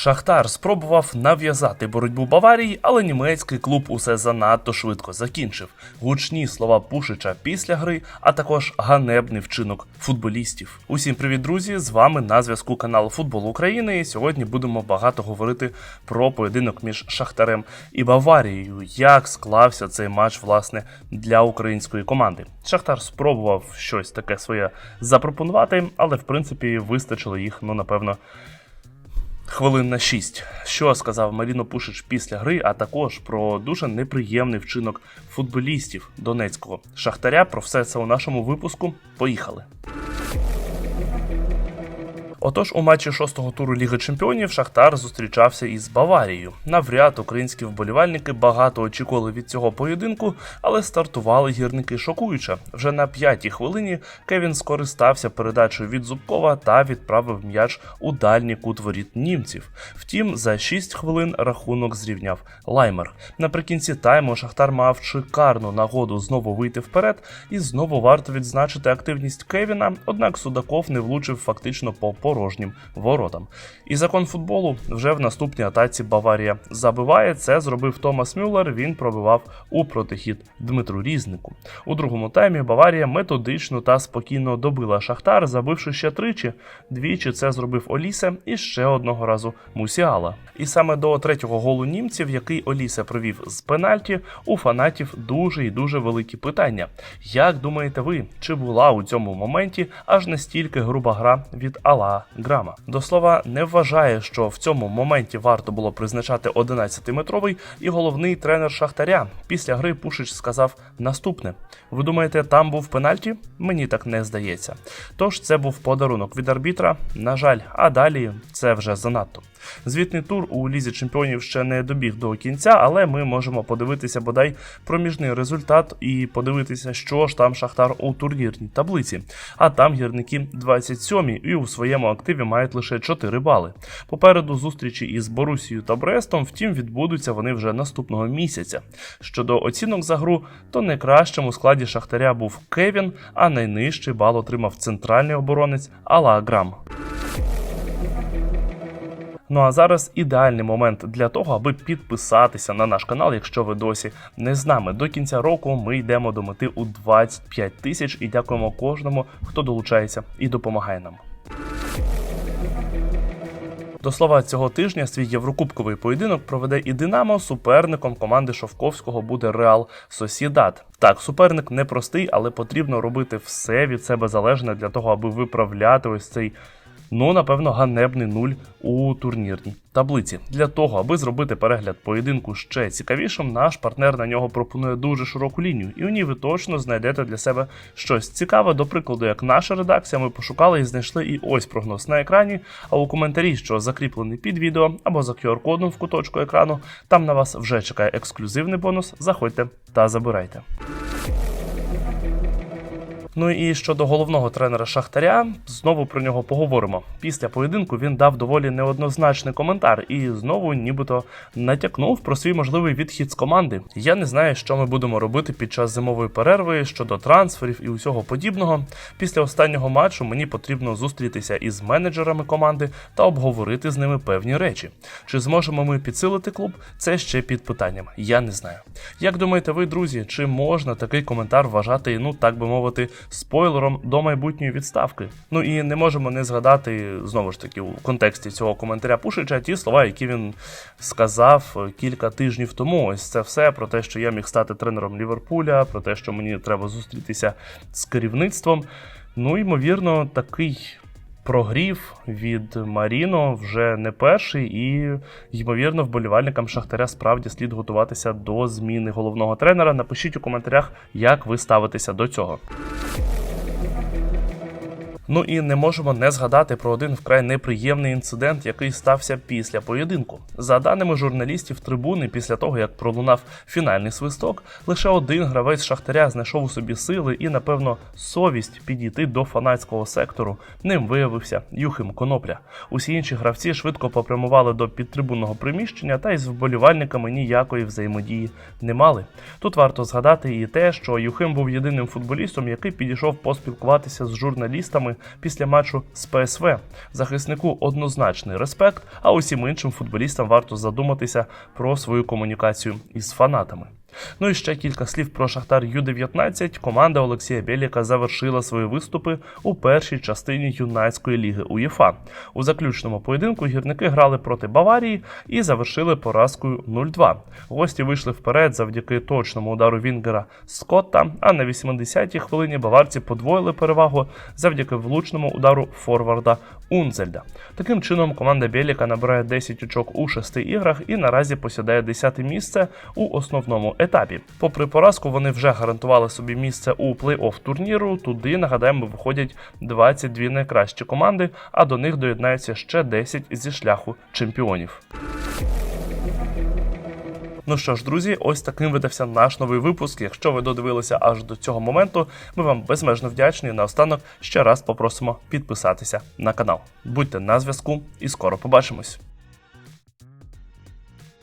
Шахтар спробував нав'язати боротьбу Баварії, але німецький клуб усе занадто швидко закінчив. Гучні слова Пушича після гри, а також ганебний вчинок футболістів. Усім привіт, друзі! З вами на зв'язку канал Футбол України. І сьогодні будемо багато говорити про поєдинок між Шахтарем і Баварією. Як склався цей матч власне для української команди? Шахтар спробував щось таке своє запропонувати, але в принципі вистачило їх, ну напевно хвилин на 6. Що сказав Маріно Пушич після гри, а також про дуже неприємний вчинок футболістів донецького шахтаря. Про все це у нашому випуску. Поїхали. Отож, у матчі шостого туру Ліги Чемпіонів Шахтар зустрічався із Баварією. Навряд українські вболівальники багато очікували від цього поєдинку, але стартували гірники шокуюче. Вже на п'ятій хвилині Кевін скористався передачею від Зубкова та відправив м'яч у дальній кут воріт німців. Втім, за 6 хвилин рахунок зрівняв Лаймер. Наприкінці тайму Шахтар мав шикарну нагоду знову вийти вперед, і знову варто відзначити активність Кевіна. Однак Судаков не влучив фактично по порожнім воротам. І закон футболу вже в наступній атаці Баварія забиває. Це зробив Томас Мюллер. Він пробивав у протихід Дмитру Різнику. У другому таймі Баварія методично та спокійно добила Шахтар, забивши ще тричі. Двічі це зробив Олісе і ще одного разу Мусіала. І саме до третього голу німців, який Олісе провів з пенальті, у фанатів дуже і дуже великі питання. Як думаєте ви, чи була у цьому моменті аж настільки груба гра від Алла Грама? До слова, не вважає, що в цьому моменті варто було призначати 11-метровий і головний тренер Шахтаря. Після гри Пушич сказав наступне: Ви думаєте, там був пенальті? Мені так не здається. Тож це був подарунок від арбітра. На жаль, а далі це вже занадто. Звітний тур у лізі чемпіонів ще не добіг до кінця, але ми можемо подивитися бодай проміжний результат і подивитися, що ж там Шахтар у турнірній таблиці. А там гірники 27 і у своєму активі мають лише 4 бали. Попереду зустрічі із Борусією та Брестом, втім, відбудуться вони вже наступного місяця. Щодо оцінок за гру, то найкращим у складі Шахтаря був Кевін, а найнижчий бал отримав центральний оборонець Алла Грам. Ну а зараз ідеальний момент для того, аби підписатися на наш канал, якщо ви досі не з нами. До кінця року ми йдемо до мети у 25 тисяч і дякуємо кожному, хто долучається і допомагає нам. До слова, цього тижня свій єврокубковий поєдинок проведе і Динамо. Суперником команди Шовковського буде Реал Сосідат. Так, суперник непростий, але потрібно робити все від себе залежне для того, аби виправляти ось цей. Ну, напевно, ганебний нуль у турнірній таблиці. Для того, аби зробити перегляд поєдинку ще цікавішим, наш партнер на нього пропонує дуже широку лінію, і у ній ви точно знайдете для себе щось цікаве. До прикладу, як наша редакція, ми пошукали і знайшли і ось прогноз на екрані. А у коментарі, що закріплений під відео або за QR-кодом в куточку екрану, там на вас вже чекає ексклюзивний бонус. Заходьте та забирайте. Ну і щодо головного тренера Шахтаря, знову про нього поговоримо. Після поєдинку він дав доволі неоднозначний коментар і знову, нібито, натякнув про свій можливий відхід з команди. Я не знаю, що ми будемо робити під час зимової перерви щодо трансферів і усього подібного. Після останнього матчу мені потрібно зустрітися із менеджерами команди та обговорити з ними певні речі. Чи зможемо ми підсилити клуб? Це ще під питанням. Я не знаю. Як думаєте, ви, друзі, чи можна такий коментар вважати, ну так би мовити, спойлером до майбутньої відставки? Ну і не можемо не згадати знову ж таки у контексті цього коментаря Пушича ті слова, які він сказав кілька тижнів тому. Ось це все про те, що я міг стати тренером Ліверпуля, про те, що мені треба зустрітися з керівництвом. Ну, ймовірно, такий. Прогрів від Маріно вже не перший, і ймовірно, вболівальникам Шахтаря справді слід готуватися до зміни головного тренера. Напишіть у коментарях, як ви ставитеся до цього. Ну і не можемо не згадати про один вкрай неприємний інцидент, який стався після поєдинку. За даними журналістів трибуни, після того як пролунав фінальний свисток, лише один гравець Шахтаря знайшов у собі сили і, напевно, совість підійти до фанатського сектору. Ним виявився Юхим Конопля. Усі інші гравці швидко попрямували до підтрибунного приміщення та із вболівальниками ніякої взаємодії не мали. Тут варто згадати і те, що Юхим був єдиним футболістом, який підійшов поспілкуватися з журналістами після матчу з ПСВ. Захиснику однозначний респект, а усім іншим футболістам варто задуматися про свою комунікацію із фанатами. Ну і ще кілька слів про Шахтар Ю-19. Команда Олексія Бєліка завершила свої виступи у першій частині юнацької ліги УЄФА. У заключному поєдинку гірники грали проти Баварії і завершили поразкою 0-2. Гості вийшли вперед завдяки точному удару Вінгера Скотта. А на 80-й хвилині баварці подвоїли перевагу завдяки влучному удару форварда Унзельда. Таким чином, команда Бєліка набирає 10 очок у шести іграх і наразі посідає 10 місце у основному етапі. Попри поразку, вони вже гарантували собі місце у плей-офф турніру. Туди нагадаємо, виходять 22 найкращі команди, а до них доєднаються ще 10 зі шляху чемпіонів. Ну що ж, друзі, ось таким видався наш новий випуск. Якщо ви додивилися аж до цього моменту, ми вам безмежно вдячні. Наостанок ще раз попросимо підписатися на канал. Будьте на зв'язку і скоро побачимось.